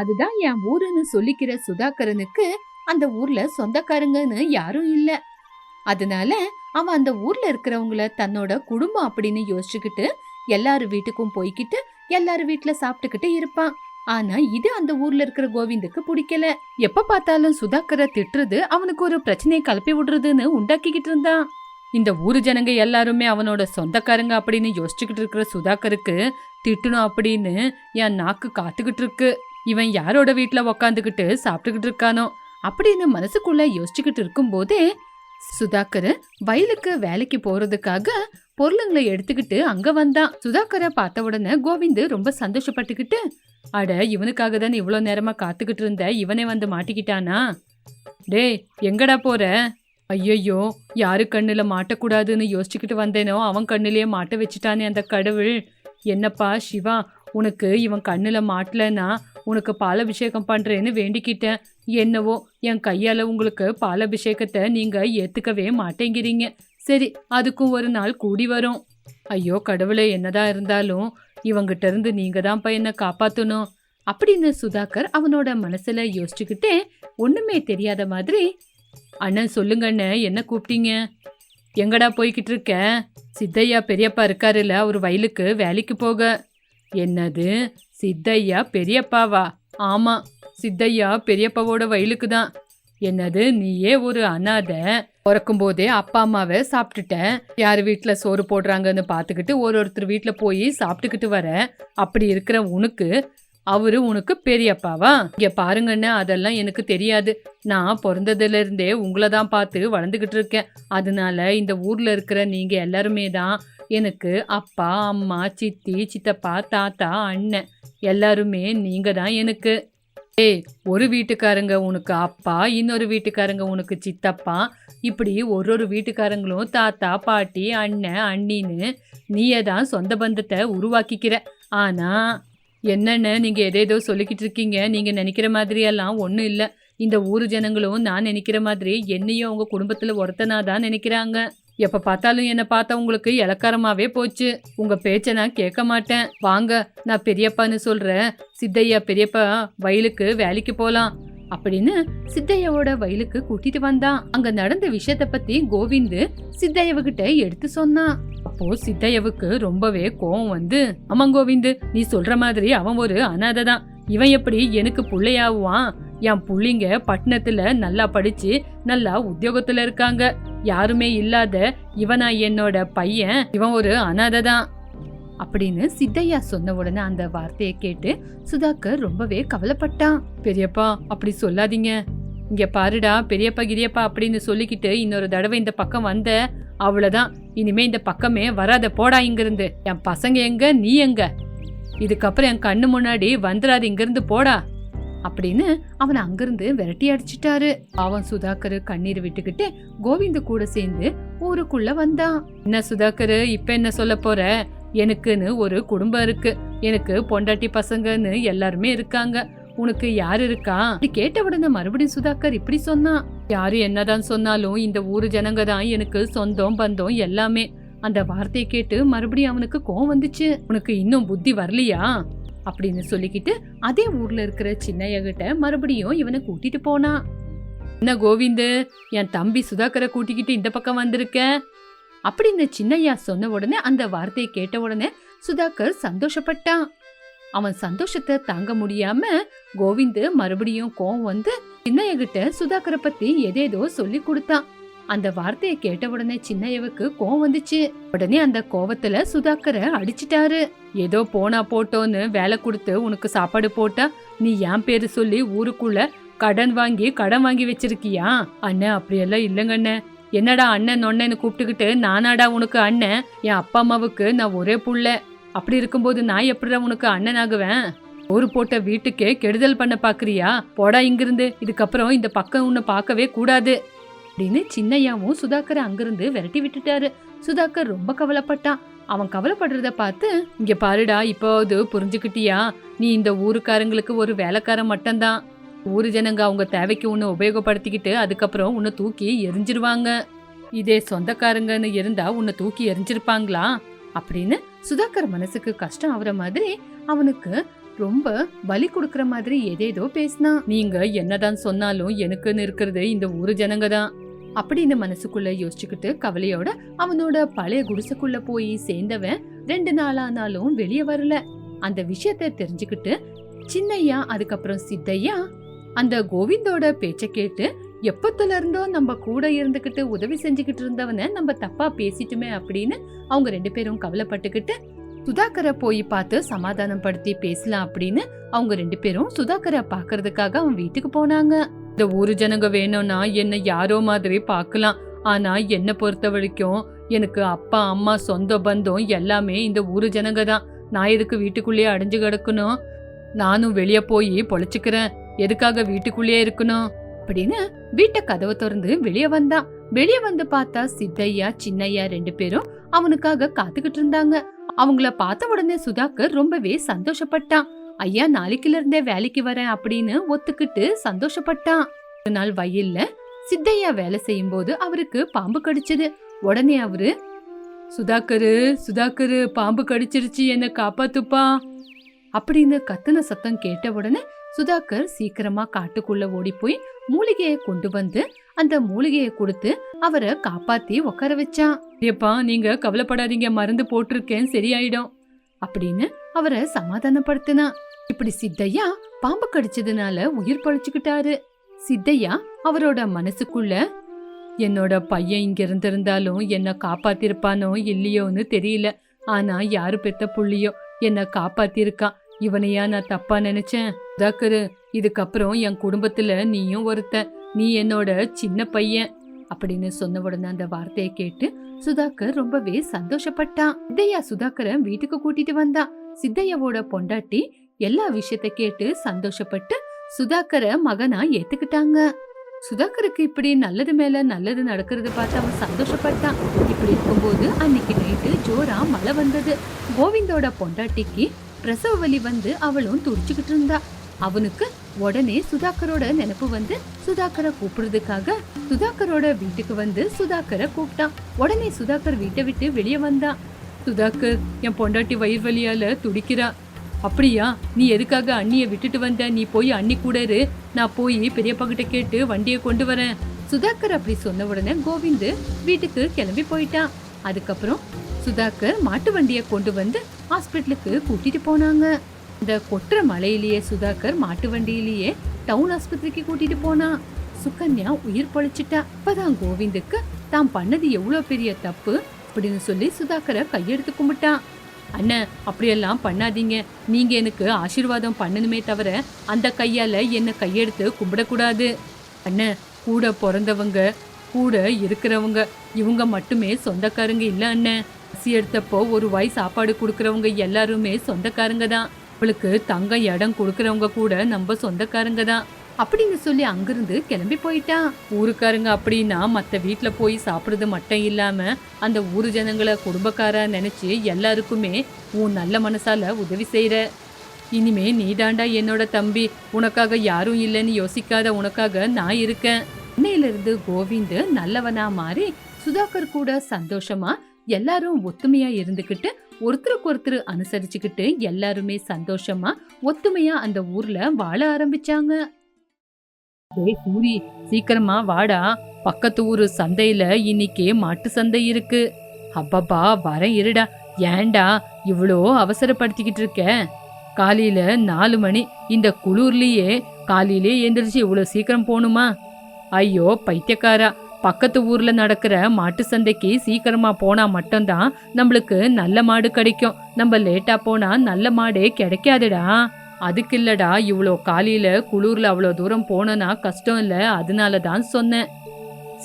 அதுதான் என் ஊருன்னு சொல்லிக்கிற சுதாகரனுக்கு அந்த ஊர்ல சொந்தக்காரங்கன்னு யாரும் இல்ல. அதனால அவன் அந்த ஊர்ல இருக்கிறவங்கள தன்னோட குடும்பம் அப்படின்னு யோசிச்சுக்கிட்டு எல்லாரு வீட்டுக்கும் போய்கிட்டு எல்லாரு வீட்டுல சாப்பிட்டுக்கிட்டு இருப்பான். ஆனா இது அந்த ஊர்ல இருக்கிற கோவிந்துக்கு பிடிக்கல. எப்ப பார்த்தாலும் சுதாகரை திட்டுறது அவனுக்கு ஒரு பிரச்சனையை கலப்பி விடுறதுன்னு உண்டாக்கிக்கிட்டு இருந்தான். இந்த ஊரு ஜனங்க எல்லாருமே அவனோட சொந்தக்காரங்க அப்படின்னு யோசிச்சுக்கிட்டு இருக்கிற சுதாகருக்கு திட்டணும் அப்படின்னு என் நாக்கு காத்துக்கிட்டு இருக்கு. இவன் யாரோட வீட்டில் உக்காந்துக்கிட்டு சாப்பிட்டுக்கிட்டு இருக்கானோ அப்படின்னு மனசுக்குள்ள யோசிச்சுக்கிட்டு இருக்கும்போதே சுதாகர் வயலுக்கு வேலைக்கு போறதுக்காக பொருளுங்களை எடுத்துக்கிட்டு அங்க வந்தான். சுதாகரை பார்த்த உடனே கோவிந்து ரொம்ப சந்தோஷப்பட்டுக்கிட்டு அட இவனுக்காக தானே இவ்வளோ நேரமா காத்துக்கிட்டு இருந்த? இவனே வந்து மாட்டிக்கிட்டானா? டேய் எங்கடா போற? ஐயையோ யாரு கண்ணுல மாட்டக்கூடாதுன்னு யோசிச்சுக்கிட்டு வந்தேனோ அவன் கண்ணுலயே மாட்ட வச்சுட்டானே அந்த கடவுள். என்னப்பா சிவா உனக்கு இவன் கண்ணுல மாட்டலன்னா உனக்கு பாலபிஷேகம் பண்றேன்னு வேண்டிக்கிட்டேன். என்னவோ என் கையால உங்களுக்கு பாலபிஷேகத்தை நீங்க ஏத்துக்கவே மாட்டேங்கிறீங்க. சரி அதுக்கும் ஒரு நாள் கூடி வரும். ஐயோ கடவுளே என்னதான் இருந்தாலும் இவங்கிட்ட இருந்து நீங்க தான் பையனை காப்பாத்தணும். அப்படின்னு சுதாகர் அவனோட மனசுல யோசிச்சுக்கிட்டே ஒண்ணுமே தெரியாத மாதிரி அண்ணன் சொல்லுங்கண்ணே என்ன கூப்பிட்டீங்க? எங்கடா போய்கிட்டு இருக்க? சித்தையா பெரியப்பா இருக்காருல்ல அவர் வயலுக்கு வேலைக்கு போக. என்னது? சித்தையா பெரியப்பாவா? ஆமா சித்தையா பெரியப்பாவோட வயலுக்கு தான் என்னது நீயே ஒரு அனாதை? பிறக்கும் போதே அப்பா அம்மாவை சாப்பிட்டுட்டேன். யார் வீட்டில் சோறு போடுறாங்கன்னு பார்த்துக்கிட்டு ஒரு ஒருத்தர் வீட்டில் போய் சாப்பிட்டுக்கிட்டு வர. அப்படி இருக்கிற உனக்கு அவரு உனக்கு பெரியப்பாவா? இங்க பாருங்கன்னு அதெல்லாம் எனக்கு தெரியாது. நான் பிறந்ததுல இருந்தே உங்களை தான் பார்த்து வளர்ந்துக்கிட்டு இருக்கேன். அதனால இந்த ஊர்ல இருக்கிற நீங்க எல்லாருமே தான் எனக்கு அப்பா அம்மா சித்தி சித்தப்பா தாத்தா அண்ணன் எல்லாருமே நீங்க தான் எனக்கு. ஏய் ஒரு வீட்டுக்காரங்க உனக்கு அப்பா இன்னொரு வீட்டுக்காரங்க உனக்கு சித்தப்பா இப்படி ஒரு ஒரு வீட்டுக்காரங்களும் தாத்தா பாட்டி அண்ணன் அண்ணின்னு நீயே தான் சொந்த பந்தத்தை உருவாக்கிக்கிற. ஆனா என்னென்ன நீங்கள் எதேதோ சொல்லிக்கிட்டு இருக்கீங்க நீங்கள் நினைக்கிற மாதிரியெல்லாம் ஒன்றும் இல்லை. இந்த ஊர் ஜனங்களும் நான் நினைக்கிற மாதிரி என்னையும் அவங்க குடும்பத்தில் ஒருத்தனா தான் நினைக்கிறாங்க. எப்ப பார்த்தாலும் என்ன பார்த்தா உங்களுக்கு இலக்காரமாவே போச்சு. உங்க பேச்ச நான் கேட்க மாட்டேன். வாங்க நான் பெரியப்பான்னு சொல்றேன். சித்தையா பெரியப்பா வயலுக்கு வேலைக்கு போலாம். அப்படின்னு சித்தையாவோட வயலுக்கு கூட்டிட்டு வந்தான் அங்க நடந்த விஷயத்த பத்தி கோவிந்து சித்தையவகிட்ட எடுத்து சொன்னான் அப்போ சித்தையவுக்கு ரொம்பவே கோவம் வந்து ஆமா கோவிந்து நீ சொல்ற மாதிரி அவன் ஒரு அனாதை தான். இவன் எப்படி எனக்கு பிள்ளையாவான் என் பிள்ளைங்க பட்டணத்துல நல்லா படிச்சு நல்லா உத்தியோகத்துல இருக்காங்க. யாருமே இல்லாத இவனா என்னோட பையன் இவன் ஒரு அனாதை தான் அப்படின்னு சித்தையா சொன்ன உடனே அந்த வார்த்தையை கேட்டு சுதாகர் ரொம்பவே கவலைப்பட்டான். பெரியப்பா அப்படி சொல்லாதீங்க. இங்க பாருடா பெரியப்பா கிரியப்பா அப்படின்னு சொல்லிக்கிட்டு இன்னொரு தடவை இந்த பக்கம் வந்த அவ்வளவுதான் இனிமே இந்த பக்கமே வராத போடா இங்கிருந்து. என் பசங்க எங்க நீ எங்க? இதுக்கப்புறம் என் கண்ணு முன்னாடி வந்துடாது இங்கிருந்து போடா. அப்படின்னு அவனை அங்கிருந்து விரட்டி அடிச்சிட்டாரு. அவன் சுதாகர் கண்ணீர் விட்டுக்கிட்டு கோவிந்து கூட சேர்ந்து ஊருக்குள்ள வந்தான். என்ன சுதாகர் இப்ப என்ன சொல்ல போற? எனக்குன்னு ஒரு குடும்பம் இருக்கு. எனக்கு பொண்டாட்டி பசங்கன்னு எல்லாருமே இருக்காங்க. உனக்கு யார் இருக்கா? கேட்ட உடனே மறுபடியும் சுதாகர் இப்படி சொன்னான். யாரு என்னதான் சொன்னாலும் இந்த ஊரு ஜனங்க தான் எனக்கு சொந்தம் பந்தம் எல்லாமே. அந்த வார்த்தையை கேட்டு மறுபடியும் அவனுக்கு கோவம் வந்துச்சு. உனக்கு இன்னும் புத்தி வரலையா? அப்படின்னு சொல்லிக்கிட்டு அதே ஊர்ல இருக்கிற சின்னையகிட்ட மறுபடியும் இவனை கூட்டிட்டு போனான் என்ன கோவிந்து என் தம்பி சுதாகரை கூட்டிக்கிட்டு இந்த பக்கம் வந்திருக்க? அப்படின்னு சின்னையா சொன்ன உடனே அந்த வார்த்தையை கேட்ட உடனே சுதாகர் சந்தோஷப்பட்டான். அவன் சந்தோஷத்தை தாங்க முடியாம கோவிந்து மறுபடியும் கோவம் வந்து சின்னையகிட்ட சுதாகரை பத்தி எதேதோ சொல்லி கொடுத்தான். அந்த வார்த்தையை கேட்ட உடனே சின்னையவுக்கு கோவம் வந்துச்சு. உடனே அந்த கோவத்துல சுதாகரை அடிச்சிட்டாரு. ஏதோ போனா போட்டோன்னு வேலை கொடுத்து உனக்கு சாப்பாடு போட்டா நீ என் பேரு சொல்லி ஊருக்குள்ள கடன் வாங்கி கடன் வாங்கி வச்சிருக்கியா? அண்ணன் அப்படியெல்லாம் இல்லைங்க அண்ணன் என்னடா அண்ணன் நொண்ணன்னு கூப்பிட்டுக்கிட்டு நானாடா உனக்கு அண்ணன் என் அப்பா அம்மாவுக்கு நான் ஒரே புள்ள. அப்படி இருக்கும்போது நான் எப்படிடா உனக்கு அண்ணன் ஆகுவேன் ஒரு போட்ட வீட்டுக்கே கெடுதல் பண்ண பாக்குறியா? போடா இங்கிருந்து. இதுக்கப்புறம் இந்த பக்கம் உன்னை பார்க்கவே கூடாது. அப்படின்னு சின்னையாவும் சுதாகர் அங்கிருந்து விரட்டி விட்டுட்டாரு. சுதாகர் ரொம்ப கவலைப்பட்டான். அவன் கவலைப்படுறத பார்த்து இங்க பாருடா இப்போது புரிஞ்சுக்கிட்டியா? நீ இந்த ஊருக்காரங்களுக்கு ஒரு வேலைக்காரன் மட்டும்தான். ஊரு ஜனங்க அவங்க தேவைக்கு உன்னை உபயோகப்படுத்திக்கிட்டு அதுக்கப்புறம் உன்னை தூக்கி எரிஞ்சிருவாங்க. இதே சொந்தக்காரங்கன்னு இருந்தா உன்னை தூக்கி எரிஞ்சிருப்பாங்களா? அப்படின்னு சுதாகர் மனசுக்கு கஷ்டம் ஆகுற மாதிரி அவனுக்கு ரொம்ப வலி கொடுக்கற மாதிரி ஏதேதோ பேசினா நீங்க என்னதான் சொன்னாலும் எனக்குன்னு இருக்கிறது இந்த ஊரு ஜனங்க தான். அப்படின்னு மனசுக்குள்ள யோசிச்சுக்கிட்டு கவலையோட அவனோட பழைய குடிசைக்குள்ள போய் சேர்ந்தவன் ரெண்டு நாளானாலும் வெளியே வரல. அந்த விஷயத்த தெரிஞ்சுக்கிட்டு சின்னையா அதுக்கப்புறம் சித்தையா அந்த கோவிந்தோட பேச்ச கேட்டு எப்பத்துல இருந்தோ நம்ம கூட இருந்துகிட்டு உதவி செஞ்சுக்கிட்டு இருந்தவன நம்ம தப்பா பேசிட்டுமே அப்படின்னு அவங்க ரெண்டு பேரும் கவலைப்பட்டுக்கிட்டு சுதாகரை போய் பார்த்து சமாதானம் படுத்தி பேசலாம் அப்படின்னு அவங்க ரெண்டு பேரும் சுதாகரை பாக்குறதுக்காக அவன் வீட்டுக்கு போனாங்க. இந்த ஊரு ஜனங்க வேணும்னா என்னை யாரோ மாதிரி பார்க்கலாம். ஆனா என்ன பொறுத்த வரைக்கும் எனக்கு அப்பா அம்மா சொந்த பந்தம் எல்லாமே இந்த ஊரு ஜனங்க தான். நான் எதுக்கு வீட்டுக்குள்ளேயே அடைஞ்சு கிடக்கணும்? நானும் வெளியே போய் பொழைச்சிக்கிறேன். எதுக்காக வீட்டுக்குள்ளேயே இருக்கணும்? அப்படின்னு வீட்டை கதவை திறந்து வெளியே வந்தான். வெளியே வந்து பார்த்தா சித்தையா சின்னையா ரெண்டு பேரும் அவனுக்காக காத்துக்கிட்டு இருந்தாங்க. அவங்கள பார்த்த உடனே சுதாகர் ரொம்பவே சந்தோஷப்பட்டான். ஐயா நாளைக்குல இருந்தே வேலைக்கு வரேன் அப்படின்னு ஒத்துக்கிட்டு சந்தோஷப்பட்டான். ஒரு நாள் வயல்ல சித்தையா வேலை செய்யும் போது அவருக்கு பாம்பு கடிச்சது. உடனே அவரு சுதாகரு சுதாகரு பாம்பு கடிச்சிருச்சு என்ன காப்பாத்துப்பா. அப்படின்னு கத்துன சத்தம் கேட்ட உடனே சுதாகர் சீக்கிரமா காட்டுக்குள்ள ஓடி போய் மூலிகையை கொண்டு வந்து அந்த மூலிகையை கொடுத்து அவரை காப்பாத்தி உட்கார வச்சான். ஏப்பா நீங்க கவலைப்படாதீங்க மருந்து போட்டிருக்கேன் சரியாயிடும். அப்படின்னு அவரை சமாதானப்படுத்தினா இப்படி சித்தையா பாம்பு கடிச்சதுனால உயிர் பழிச்சுக்கிட்டாரு. சித்தையா அவரோட மனசுக்குள்ள என்னோட பையன் இங்க இருந்திருந்தாலும் என்ன காப்பாத்திருப்பானோ இல்லையோன்னு தெரியல. ஆனா யாரு பெத்த புள்ளியோ என்ன காப்பாத்திருக்கான் இவனையா நான் தப்பா நினைச்சேன். சுதாகரு இதுக்கப்புறம் என் குடும்பத்துல நீயும் ஒருத்த. நீ என்னோட சின்ன பையன். அப்படின்னு சொன்ன உடனே அந்த வார்த்தையை கேட்டு சுதாகர் ரொம்பவே சந்தோஷப்பட்டான். சித்தையா சுதாகரை வீட்டுக்கு கூட்டிட்டு வந்தான் சித்தையாவோட பொண்டாட்டி எல்லா விஷயத்த கேட்டு சந்தோஷப்பட்டு சுதாகரை மகனா ஏத்துக்கிட்டாங்க. சுதாகருக்கு இப்படி நல்லது மேல நல்லது நடக்கிறது பார்த்து அவன் சந்தோஷப்பட்டான். இப்படி இருக்கும்போது அன்னைக்கு நைட்டு ஜோரா மழை வந்தது. கோவிந்தோட பொண்டாட்டிக்கு பிரசவ வலி வந்து அவளும் துடிச்சுக்கிட்டு இருந்தா. அவனுக்கு உடனே சுதாகரோட நினைப்பு வந்து சுதாகரை கூப்பிடுறதுக்காக சுதாகரோட வீட்டுக்கு வந்து சுதாகரை கூப்பிட்டான். உடனே சுதாகர் வீட்டை விட்டு வெளியே வந்தான். சுதாகர் என் பொண்டாட்டி வயிறு வலியால துடிக்கிறா. அப்படியா? நீ எதுக்காக அண்ணியை விட்டுட்டு வந்த? நீ போய் அண்ணி கூட இரு. நான் போய் பெரியப்பா கிட்ட கேட்டு வண்டியை கொண்டு வரேன். சுதாகர் அப்படி சொன்ன உடனே கோவிந்து வீட்டுக்கு கிளம்பி போயிட்டான் அதுக்கப்புறம் சுதாகர் மாட்டு வண்டியை கொண்டு வந்து ஹாஸ்பிட்டலுக்கு கூட்டிட்டு போனாங்க. இந்த கொட்டுற மலையிலேயே சுதாகர் மாட்டு வண்டியிலேயே டவுன் ஆஸ்பத்திரிக்கு கூட்டிட்டு போனான் சுகன்யா உயிர் பொழைச்சிட்டா. அப்பதான் கோவிந்துக்கு தான் பண்ணது எவ்வளோ பெரிய தப்பு? அப்படின்னு சொல்லி சுதாகரை கையெடுத்து கும்பிட்டான் அண்ணன் அப்படியெல்லாம் பண்ணாதீங்க. நீங்க எனக்கு ஆசீர்வாதம் பண்ணணுமே தவிர அந்த கையால என்ன கையெடுத்து கும்பிடக்கூடாது. அண்ணன் கூட பிறந்தவங்க கூட இருக்கிறவங்க இவங்க மட்டுமே சொந்தக்காரங்க இல்ல அண்ணன் பசி எடுத்தப்போ ஒரு வாய் சாப்பாடு கொடுக்கறவங்க எல்லாருமே சொந்தக்காரங்க தான். அவளுக்கு தங்க இடம் கொடுக்கறவங்க கூட நம்ம சொந்தக்காரங்க தான். அப்படின்னு சொல்லி அங்கிருந்து கிளம்பி போயிட்டான். ஊருக்காரங்க அப்படின்னா மற்ற வீட்டில் போய் சாப்பிட்றது மட்டும் இல்லாமல் அந்த ஊர் ஜனங்களை குடும்பக்காரா நினச்சி எல்லாருக்குமே உன் நல்ல மனசால உதவி செய்கிற இனிமே நீதாண்டா என்னோட தம்பி. உனக்காக யாரும் இல்லைன்னு யோசிக்காத உனக்காக நான் இருக்கேன். இன்னையிலிருந்து கோவிந்து நல்லவனா மாறி சுதாகர் கூட சந்தோஷமா எல்லாரும் ஒத்துமையா இருந்துக்கிட்டு ஒருத்தருக்கு ஒருத்தர் அனுசரிச்சுக்கிட்டு எல்லாருமே சந்தோஷமா ஒத்துமையா அந்த ஊர்ல வாழ ஆரம்பிச்சாங்க. டேய் சூரி சீக்கிரமா வாடா. பக்கத்து ஊரு சந்தையில இன்னைக்கு மாட்டு சந்தை இருக்கு. அப்பப்பா வரேன் இருடா. ஏன்டா இவ்வளோ அவசரப்படுத்திக்கிட்டு இருக்க? காலையில நாலு மணி இந்த குளிர்லயே காலையிலே எந்திரிச்சு இவ்வளோ சீக்கிரம் போகணுமா ஐயோ பைத்தியக்காரா. பக்கத்து ஊர்ல நடக்கிற மாட்டு சந்தைக்கு சீக்கிரமா போனா மட்டும்தான் நம்மளுக்கு நல்ல மாடு கிடைக்கும். நம்ம லேட்டா போனா நல்ல மாடே கிடைக்காதுடா. அதுக்கு இல்லடா இவ்வளோ காலையில் குளூரில் அவ்வளோ தூரம் போனோன்னா கஷ்டம் இல்லை அதனால தான் சொன்னேன்.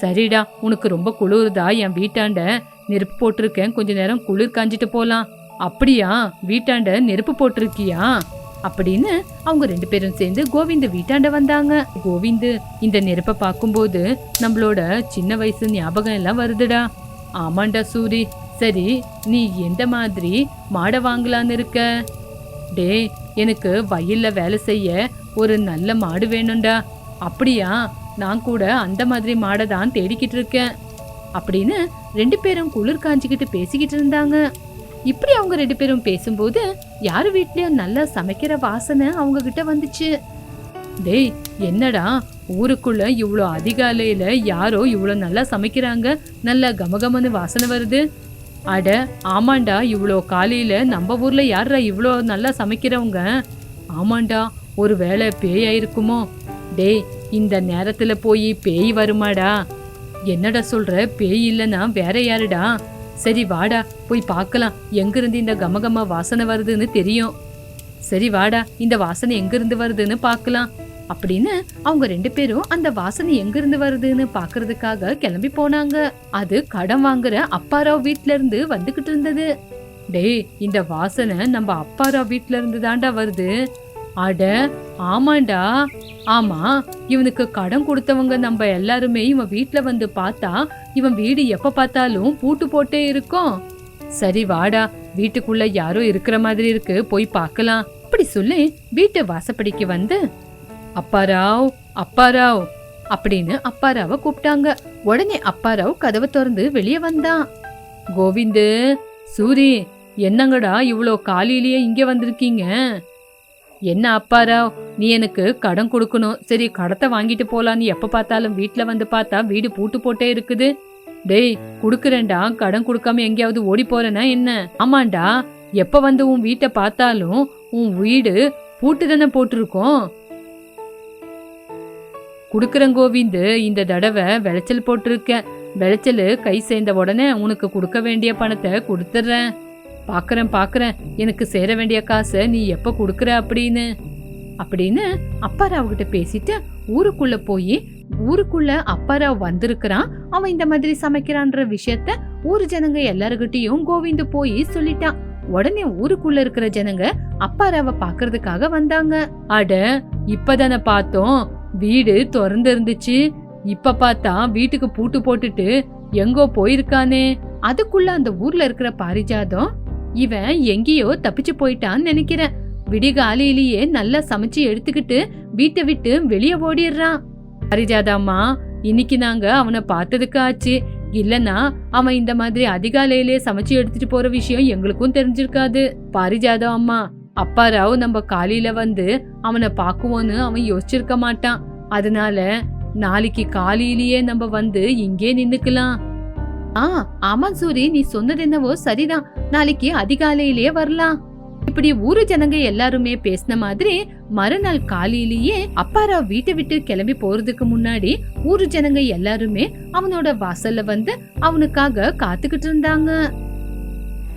சரிடா உனக்கு ரொம்ப குளிருதா என் வீட்டாண்ட நெருப்பு போட்டிருக்கேன் கொஞ்ச நேரம் குளிர் காஞ்சிட்டு போகலாம் அப்படியா வீட்டாண்ட நெருப்பு போட்டிருக்கியா? அப்படின்னு அவங்க ரெண்டு பேரும் சேர்ந்து கோவிந்த வீட்டாண்ட வந்தாங்க. கோவிந்து இந்த நெருப்பை பார்க்கும்போது நம்மளோட சின்ன வயசு ஞாபகம் எல்லாம் வருதுடா. ஆமாண்டா சூரி. சரி நீ எந்த மாதிரி மாடை வாங்கலான்னு இருக்க? டே எனக்கு வயல்ல வேலை செய்ய ஒரு நல்ல மாடு வேணும்டா. அப்படியா? நான் கூட அந்த மாதிரி மாடை தான் தேடிக்கிட்டு இருக்கேன். அப்படின்னு ரெண்டு பேரும் குளிர் காஞ்சிக்கிட்டு பேசிக்கிட்டு இருந்தாங்க. இப்படி அவங்க ரெண்டு பேரும் பேசும்போது யார் வீட்லயும் நல்லா சமைக்கிற வாசனை அவங்க கிட்ட வந்துச்சு. டேய் என்னடா? ஊருக்குள்ள இவ்வளோ அதிகாலையில யாரோ இவ்வளோ நல்லா சமைக்கிறாங்க. நல்லா கமகமன்னு வாசனை வருது. அட ஆமாண்டா இவ்வளோ காலையில் நம்ம ஊர்ல யாரா இவ்வளோ நல்லா சமைக்கிறவங்க? ஆமாண்டா ஒரு வேளை பேயாயிருக்குமோ டேய் இந்த நேரத்துல போய் பேய் வருமாடா. என்னடா சொல்ற பேய் இல்லைன்னா வேற யாருடா? சரி வாடா போய் பார்க்கலாம் எங்கிருந்து இந்த கமகம வாசனை வருதுன்னு தெரியும். சரி வாடா இந்த வாசனை எங்கிருந்து வருதுன்னு பார்க்கலாம் அப்படின்னு அவங்க ரெண்டு பேரும் அந்த வாசனை எங்கிருந்து வருதுன்னு பார்க்கறதுக்காக கிளம்பி போனாங்க. அது கடன் வாங்குற அப்பாராவ் வீட்ல இருந்து வந்துகிட்டு இருந்தது. டேய் இந்த வாசனை நம்ம அப்பாராவ் வீட்ல இருந்து தாண்டா வருது. அட ஆமாண்டா. ஆமா இவனுக்கு கடன் கொடுத்தவங்க நம்ம எல்லாருமே இவன் வீட்ல வந்து பார்த்தா இவன் வீடு எப்ப பார்த்தாலும் பூட்டு போட்டே இருக்கும். சரி வாடா. வீட்டுக்குள்ள யாரோ இருக்கிற மாதிரி இருக்கு போய் பார்க்கலாம். அப்படி சொல்லி வீட்டு வாசப்படிக்கு வந்து அப்பாராவ் அப்பாராவ் அப்படின்னு அப்பாராவை கூப்பிட்டாங்க. உடனே அப்பாராவ் கதவை திறந்து வெளியே வந்தான். கோவிந்து சூரி என்னங்கடா இவ்வளோ காலையிலேயே இங்கே வந்திருக்கீங்க? என்ன அப்பாராவ் நீ எனக்கு கடன் கொடுக்கணும். சரி கடத்தை வாங்கிட்டு போலான்னு எப்போ பார்த்தாலும் வீட்டில் வந்து பார்த்தா வீடு பூட்டு போட்டே இருக்குது. டேய் கொடுக்குறேன்டா. கடன் கொடுக்காம எங்கேயாவது ஓடி போறேனா என்ன? ஆமாண்டா. எப்போ வந்து உன் வீட்டை பார்த்தாலும் உன் வீடு பூட்டு தானே போட்டிருக்கோம். கொடுக்குறேன் கோவிந்து இந்த தடவை விளைச்சல் போட்டிருக்கேன். விளைச்சல் கை சேர்ந்த உடனே உனக்கு கொடுக்க வேண்டிய பணத்தை கொடுத்துட்றேன். பார்க்குறேன் பார்க்குறேன் எனக்கு சேர வேண்டிய காசை நீ எப்போ கொடுக்குற அப்படின்னு. அப்படின்னு அப்பாராவுகிட்ட பேசிட்டு ஊருக்குள்ள போய் ஊருக்குள்ள அப்பாராவ் வந்திருக்கிறான். அவன் இந்த மாதிரி சமைக்கிறான்ற விஷயத்த ஊர் ஜனங்க எல்லாருக்கிட்டையும் கோவிந்து போய் சொல்லிட்டான். உடனே ஊருக்குள்ள இருக்கிற ஜனங்க அப்பாராவை பாக்குறதுக்காக வந்தாங்க. அட இப்பதானே பார்த்தோம். வீடு திறந்து இருந்துச்சு இப்ப பார்த்தா வீட்டுக்கு பூட்டு போட்டுட்டு எங்கோ போயிருக்கானே. அதுக்குள்ள அந்த ஊர்ல இருக்கிற பாரிஜாதம் இவன் எங்கேயோ தப்பிச்சு போயிட்டான்னு நினைக்கிறேன். விடிகாலையிலேயே நல்லா சமைச்சு எடுத்துக்கிட்டு வீட்டை விட்டு வெளியே ஓடிடுறான். பாரிஜாதாம்மா இன்னைக்கு நாங்க அவனை பார்த்ததுக்கு ஆச்சு. இல்லனா அவன் இந்த மாதிரி அதிகாலையிலே சமைச்சு எடுத்துட்டு போற விஷயம் எங்களுக்கும் தெரிஞ்சிருக்காது. பாரிஜாதம் அம்மா அப்பாராவ் நம்ம காலையில வந்து அவனை பாக்குவோன்னு அவன் யோசிச்சிருக்க மாட்டான். அதனால நாளைக்கு காலையிலேயே நம்ம வந்து இங்கே நின்னுக்கலாம். ஆ ஆமா சூரி நீ சொன்னது என்னவோ சரிதான். நாளைக்கு அதிகாலையிலேயே வரலாம். இப்படி ஊரு ஜனங்க எல்லாருமே பேசின மாதிரி மறுநாள் காலையிலேயே அப்பாராவ் வீட்டை விட்டு கிளம்பி போறதுக்கு முன்னாடி ஊரு ஜனங்க எல்லாருமே அவனோட வாசல்ல வந்து அவனுக்காக காத்துக்கிட்டு இருந்தாங்க.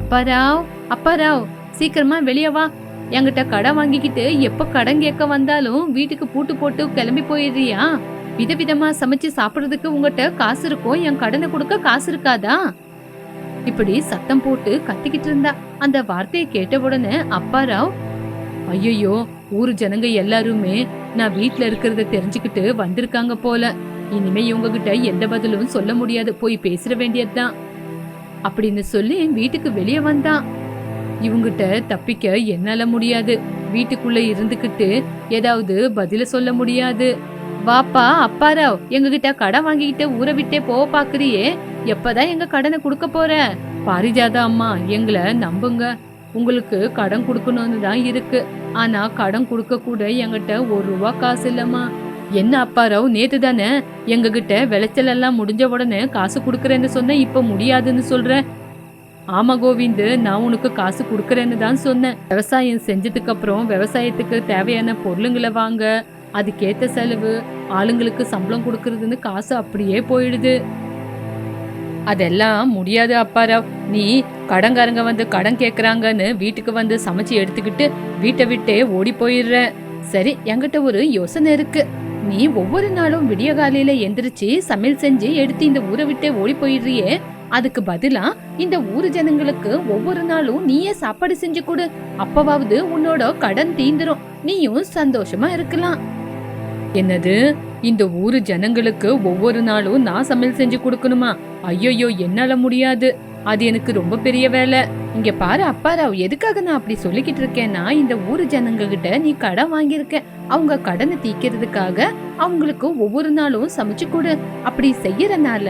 அப்பாராவ் அப்பாராவ் சீக்கிரமா வெளியே வா. என்கிட்ட கடன் வாங்கிக்கிட்டு எப்ப கடன் கேட்க வந்தாலும் வீட்டுக்கு பூட்டு போட்டு கிளம்பி போயிடுறியா? விதவிதமா சமைச்சு சாப்பிடுறதுக்கு உங்ககிட்ட காசு இருக்கும் என் கடனை கொடுக்க காசு இருக்காதா? இப்படி சத்தம் போட்டு கத்திக்கிட்டு இருந்தா. அந்த வார்த்தையை கேட்ட உடனே அப்பாராவ் ஐயோ ஊர் ஜனங்க எல்லாருமே நான் வீட்ல இருக்கிறத தெரிஞ்சுக்கிட்டு வந்திருக்காங்க போல. இனிமே இவங்க கிட்ட எந்த பதிலும் சொல்ல முடியாது. போய் பேசிட வேண்டியதுதான். அப்படின்னு சொல்லி வீட்டுக்கு வெளியே வந்தான். இவங்கிட்ட தப்பிக்க என்னால முடியாது. வீட்டுக்குள்ள இருந்துகிட்டு ஏதாவது பதில சொல்ல முடியாது. வாப்பா அப்பாராவ் எங்ககிட்ட கடன் வாங்கிக்கிட்டு ஊரை விட்டே போக பாக்குறியே? எப்பதான் எங்க கடனை கொடுக்க போற? பாரிஜாதா அம்மா எங்களை நம்புங்க. உங்களுக்கு கடன் கொடுக்கணும்னு தான் இருக்கு. ஆனா கடன் கொடுக்க கூட எங்கிட்ட ஒரு ரூபா காசு இல்லம்மா. என்ன அப்பாராவ் நேத்து தானே எங்ககிட்ட விளைச்சல் எல்லாம் முடிஞ்ச உடனே காசு கொடுக்குறேன்னு சொன்ன இப்ப முடியாதுன்னு சொல்ற? ஆமா கோவிந்து நான் உனக்கு காசு கொடுக்கறேன்னு தான் சொன்னேன். விவசாயம் செஞ்சதுக்கு அப்புறம் விவசாயத்துக்கு தேவையான பொருளுங்களை வாங்க அதுக்கேத்த செலவு ஆளுங்களுக்கு சம்பளம் கொடுக்கறதுன்னு காசு அப்படியே போயிடுது. அதெல்லாம் முடியாது அப்பாராவ் நீ கடன்காரங்க வந்து கடன் கேக்குறாங்கன்னு வீட்டுக்கு வந்து சமைச்சு எடுத்துக்கிட்டு வீட்டை விட்டே ஓடி போயிடுற. சரி என்கிட்ட ஒரு யோசனை இருக்கு. நீ ஒவ்வொரு நாளும் விடிய காலையில எந்திரிச்சு சமையல் செஞ்சு எடுத்து இந்த ஊரை விட்டே ஓடி போயிடுறியே. அதுக்கு பதிலா இந்த ஊரு ஜனங்களுக்கு ஒவ்வொரு நாளும் நீயே சாப்பாடு செஞ்சு கொடு. அப்பவாவது உன்னோட கடன் தீந்துரும். நீயும் சந்தோஷமா இருக்கலாம். என்னது? இந்த ஊரு ஜனங்களுக்கு ஒவ்வொரு நாளும் நான் சமையல் செஞ்சு கொடுக்கணுமா? ஐயோயோ என்னால முடியாது. அது எனக்கு ரொம்ப பெரிய வேலை. இங்க பாரு அப்பாராவ் எதுக்காக நான் அப்படி சொல்லிக்கிட்டு இருக்கேன்னா இந்த ஊரு ஜனங்க கிட்ட நீ கடன் வாங்கியிருக்க அவங்க கடனை தீக்கிறதுக்காக அவங்களுக்கு ஒவ்வொரு நாளும் சமைச்சு கொடு. அப்படி செய்யறனால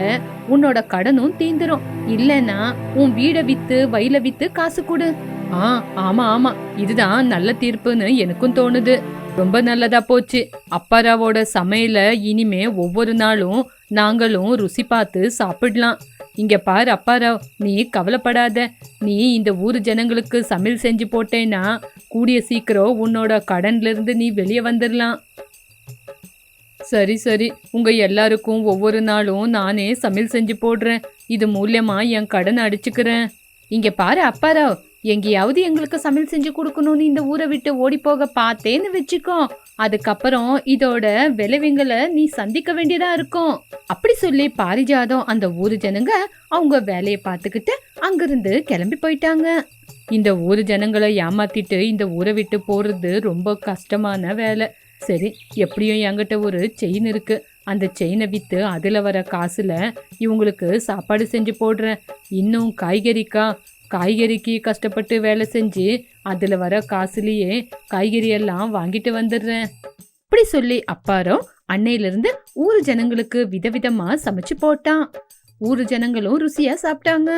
உன்னோட கடனும் தீந்துரும். இல்லனா உன் வீட வித்து வயல வித்து காசு கொடு. ஆ ஆமா ஆமா. இதுதான் நல்ல தீர்ப்புன்னு எனக்கும் தோணுது. ரொம்ப நல்லதா போச்சு. அப்பாராவோட சமையல இனிமே ஒவ்வொரு நாளும் நாங்களும் ருசி பார்த்து சாப்பிடலாம். இங்க பாரு அப்பாராவ் நீ கவலைப்படாத. நீ இந்த ஊர் ஜனங்களுக்கு சமையல் செஞ்சு போட்டேன்னா கூடிய சீக்கிரம் உன்னோட கடன்லேருந்து நீ வெளியே வந்துடலாம் சரி சரி. உங்க எல்லாருக்கும் ஒவ்வொரு நாளும் நானே சமையல் செஞ்சு போடுறேன். இது மூலியமா என் கடன் அடிச்சுக்கிறேன். இங்க பாரு அப்பாராவ் எங்கேயாவது எங்களுக்கு சமையல் செஞ்சு கொடுக்கணும்னு இந்த ஊரை விட்டு ஓடி போக பார்த்தேன்னு வச்சுக்கோ. அதுக்கப்புறம் இதோட விளைவுங்களை நீ சந்திக்க வேண்டியதா இருக்கும். அப்படி சொல்லி பாரிஜாதம் அந்த ஊரு ஜனங்க அவங்க வேலையை பார்த்துக்கிட்டு அங்கிருந்து கிளம்பி போயிட்டாங்க. இந்த ஊரு ஜனங்களை ஏமாத்திட்டு இந்த ஊரை விட்டு போறது ரொம்ப கஷ்டமான வேலை. சரி எப்படியும் என்கிட்ட ஒரு செயின் இருக்கு. அந்த செயினை வித்து அதுல வர காசுல இவங்களுக்கு சாப்பாடு செஞ்சு போடுறேன். இன்னும் காய்கறிக்கா? காய்கறிக்கு கஷ்டப்பட்டு வேலை செஞ்சு அதில் வர காசுலேயே காய்கறி எல்லாம் வாங்கிட்டு வந்துடுறேன். இப்படி சொல்லி அப்பாரோ அன்னையிலிருந்து ஊர் ஜனங்களுக்கு விதவிதமா சமைச்சு போட்டான். ஊர் ஜனங்களும் ருசியா சாப்பிட்டாங்க.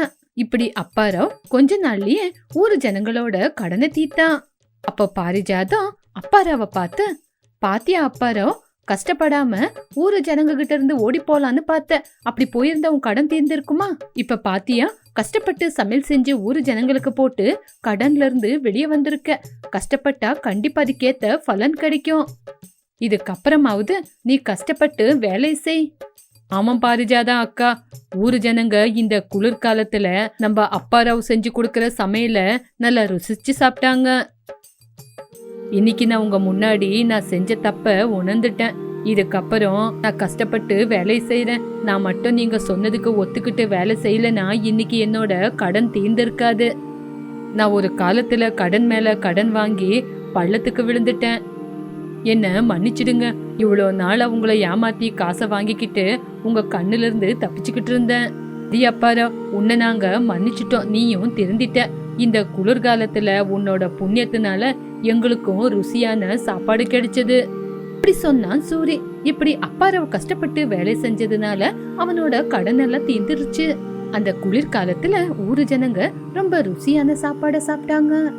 இப்படி அப்பாரோ கொஞ்ச நாள்லயே ஊர் ஜனங்களோட கடனை தீத்தான் அப்போ பாரிஜாதம் அப்பாராவை பார்த்து பாத்தியா அப்பாரோ கஷ்டப்படாம ஊரு ஜனங்க கிட்ட இருந்து ஓடி போலான்னு பார்த்த. அப்படி போயிருந்தா உன் கடன் தீர்ந்திருக்குமா? இப்ப பாத்தியா? கஷ்டப்பட்டு சமையல் செஞ்சு ஊர் ஜனங்களுக்கு போட்டு கடன்ல இருந்து வெளியே வந்திருக்க. கஷ்டப்பட்டா கண்டிப்பா அதுக்கேத்த பலன் கிடைக்கும். இதுக்கப்புறமாவது நீ கஷ்டப்பட்டு வேலை செய். ஆமாம் பாரிஜாதா அக்கா. ஊர் ஜனங்க இந்த குளிர்காலத்துல நம்ம அப்பாராவ் செஞ்சு கொடுக்கற சமையல நல்லா ருசிச்சு சாப்பிட்டாங்க. இன்னைக்கு நான் உங்க முன்னாடி நான் செஞ்ச தப்ப உணர்ந்துட்டேன். இதுக்கப்புறம் நான் கஷ்டப்பட்டு வேலை செய்யறேன் நான் மட்டும் நீங்க சொன்னதுக்கு ஒத்துக்கிட்டு வேலை செய்யலனா இன்னைக்கு என்னோட கடன் தீர்ந்திருக்காது. நான் ஒரு காலத்துல கடன் மேல கடன் வாங்கி பள்ளத்துக்கு விழுந்துட்டேன். என்ன மன்னிச்சிடுங்க. இவ்வளோ நாள் அவங்கள ஏமாத்தி காசை வாங்கிக்கிட்டு உங்க கண்ணுல இருந்து தப்பிச்சுக்கிட்டு இருந்தேன். தி அப்பாரா உன்னை நாங்க மன்னிச்சிட்டோம். நீயும் திருந்திட்ட. இந்த குளிர்காலத்துல உன்னோட புண்ணியத்தினால எங்களுக்கும் ருசியான சாப்பாடு கிடைச்சது. இப்படி சொன்னான் சூரி. இப்படி அப்பாரவ கஷ்டப்பட்டு வேலை செஞ்சதுனால அவனோட கடன் எல்லாம் தீர்ந்துருச்சு. அந்த குளிர்காலத்துல ஊரு ஜனங்க ரொம்ப ருசியான சாப்பாடை சாப்பிட்டாங்க.